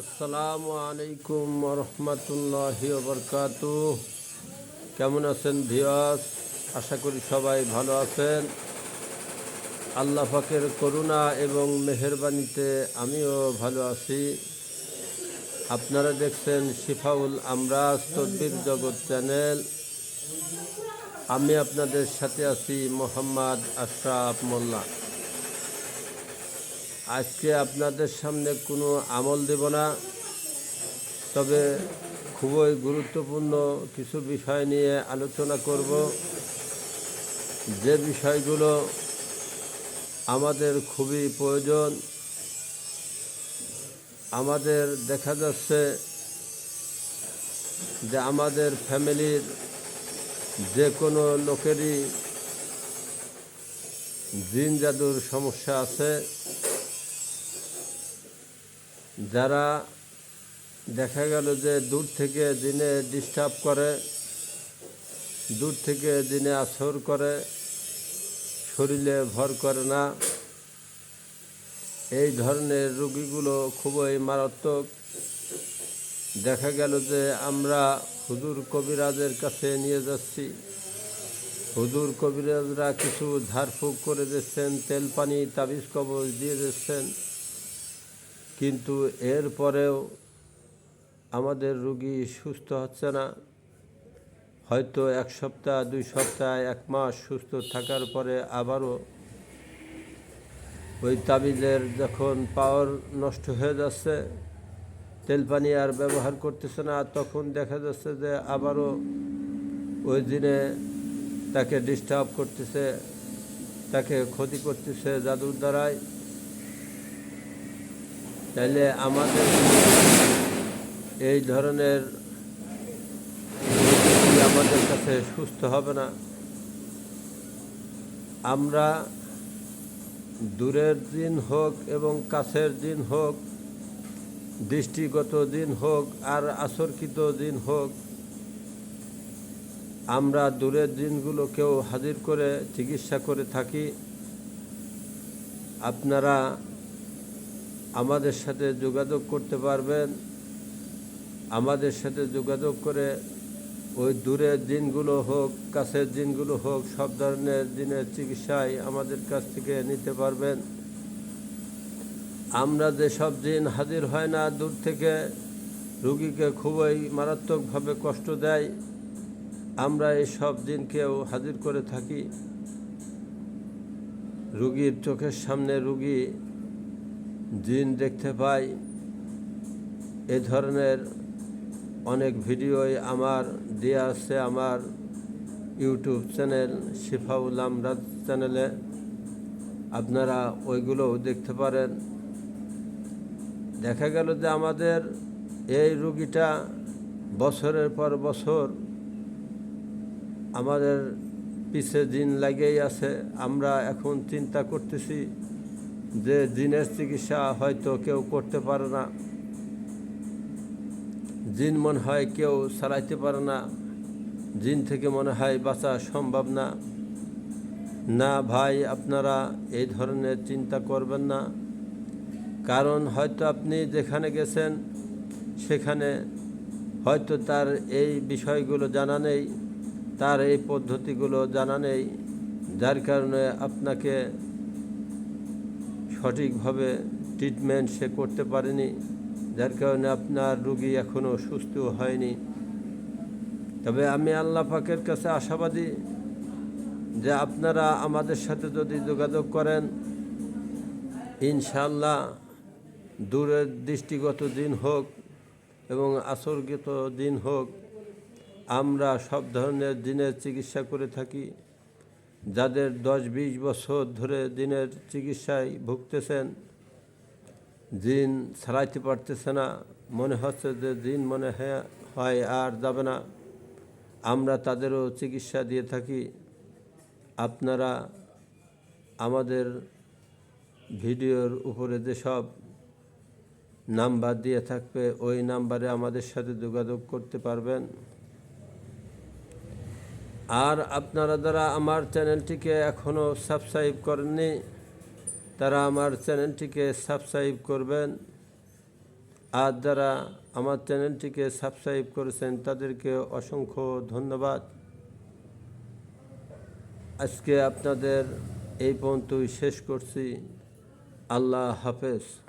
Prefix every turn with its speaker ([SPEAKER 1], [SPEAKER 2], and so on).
[SPEAKER 1] আসসালামু আলাইকুম রহমতুল্লাহ বরকাত কেমন আছেন ভিয়াস আশা করি সবাই ভালো আছেন। আল্লাহ পাকের করুণা এবং মেহরবানিতে আমিও ভালো আছি। আপনারা দেখছেন শিফাউল আমরাজ তদ্বির জগৎ চ্যানেল। আমি আপনাদের সাথে আছি মোহাম্মদ আশরাফ মোল্লা। আজকে আপনাদের সামনে কোনো আমল দেব না, তবে খুবই গুরুত্বপূর্ণ কিছু বিষয় নিয়ে আলোচনা করব। যে বিষয়গুলো আমাদের খুবই প্রয়োজন, আমাদের দেখা যাচ্ছে যে আমাদের ফ্যামিলির যে কোনো লোকেরই জিন জাদুর সমস্যা আছে। যারা দেখা গেল যে দূর থেকে দিনে ডিস্টার্ব করে, দূর থেকে দিনে আসর করে, শরীরে ভর করে না, এই ধরনের রোগীগুলো খুবই মারাত্মক। দেখা গেল যে আমরা হুজুর কবিরাজের কাছে নিয়ে যাচ্ছি। হুজুর কবিরাজরা কিছু ঝাড়ফুঁক করে দিচ্ছেন, তেল পানি, তাবিজ কবজ দিয়ে দিচ্ছেন। কিন্তু এরপরেও আমাদের রুগী সুস্থ হচ্ছে না। হয়তো এক সপ্তাহ, দুই সপ্তাহ, এক মাস সুস্থ থাকার পরে আবারও ওই তাবিজের যখন পাওয়ার নষ্ট হয়ে যাচ্ছে, তেল পানি আর ব্যবহার করতেছে না, তখন দেখা যাচ্ছে যে আবারও ওই দিনে তাকে ডিস্টার্ব করতেছে, তাকে ক্ষতি করতেছে জাদুর দ্বারায়। তাইলে আমাদের এই ধরনের আমাদের কাছে সুস্থ হবে না। আমরা দূরের দিন হোক এবং কাছের দিন হোক, দৃষ্টিগত দিন হোক আর আসরকৃত দিন হোক, আমরা দূরের দিনগুলোকেও হাজির করে চিকিৎসা করে থাকি। আপনারা আমাদের সাথে যোগাযোগ করতে পারবেন। আমাদের সাথে যোগাযোগ করে ওই দূরের দিনগুলো হোক, কাছের দিনগুলো হোক, সব ধরনের দিনের চিকিৎসায় আমাদের কাছ থেকে নিতে পারবেন। আমরা যেসব দিন হাজির হয় না, দূর থেকে রুগীকে খুবই মারাত্মকভাবে কষ্ট দেয়। আমরা এই সব দিনকেও হাজির করে থাকি। রুগীর চোখের সামনে রুগী জিন দেখতে পাই, এ ধরনের অনেক ভিডিওই আমার দেওয়া আছে আমার ইউটিউব চ্যানেল, শিফাউল আমরাজ চ্যানেলে। আপনারা ওইগুলোও দেখতে পারেন। দেখা গেল যে আমাদের এই রুগীটা বছরের পর বছর আমাদের পিছে দিন লাগেই আছে। আমরা এখন চিন্তা করতেছি যে জিনের চিকিৎসা হয়তো কেউ করতে পারে না, জিন মনে হয় কেউ চালাইতে পারে না, জিন থেকে মনে হয় বাঁচা সম্ভব না। না ভাই, আপনারা এই ধরনের চিন্তা করবেন না, কারণ হয়তো আপনি যেখানে গেছেন, সেখানে হয়তো তার এই বিষয়গুলো জানা নেই, তার এই পদ্ধতিগুলো জানা নেই, যার কারণে আপনাকে সঠিকভাবে ট্রিটমেন্ট সে করতে পারেনি, যার কারণে আপনার রুগী এখনও সুস্থ হয়নি। তবে আমি আল্লাহ পাকের কাছে আশাবাদী যে আপনারা আমাদের সাথে যদি যোগাযোগ করেন ইনশাল্লাহ দূরের দৃষ্টিগত দিন হোক এবং আসরগত দিন হোক, আমরা সব ধরনের দিনের চিকিৎসা করে থাকি। যাদের দশ বিশ বছর ধরে দিনের চিকিৎসায় ভুগতেছেন দিন ছাড়াইতে পারতেছে না, মনে হচ্ছে যে দিন মনে হয় আর যাবে না। আমরা তাদেরও চিকিৎসা দিয়ে থাকি। আপনারা আমাদের ভিডিওর উপরে যেসব নাম্বার দিয়ে থাকবে, ওই নাম্বারে আমাদের সাথে যোগাযোগ করতে পারবেন। আর আপনারা যারা আমার চ্যানেলটিকে এখনও সাবস্ক্রাইব করেননি, তারা আমার চ্যানেলটিকে সাবস্ক্রাইব করবেন। আর যারা আমার চ্যানেলটিকে সাবস্ক্রাইব করেছেন, তাদেরকে অসংখ্য ধন্যবাদ। আজকে আপনাদের এই পর্যন্তই শেষ করছি। আল্লাহ হাফেজ।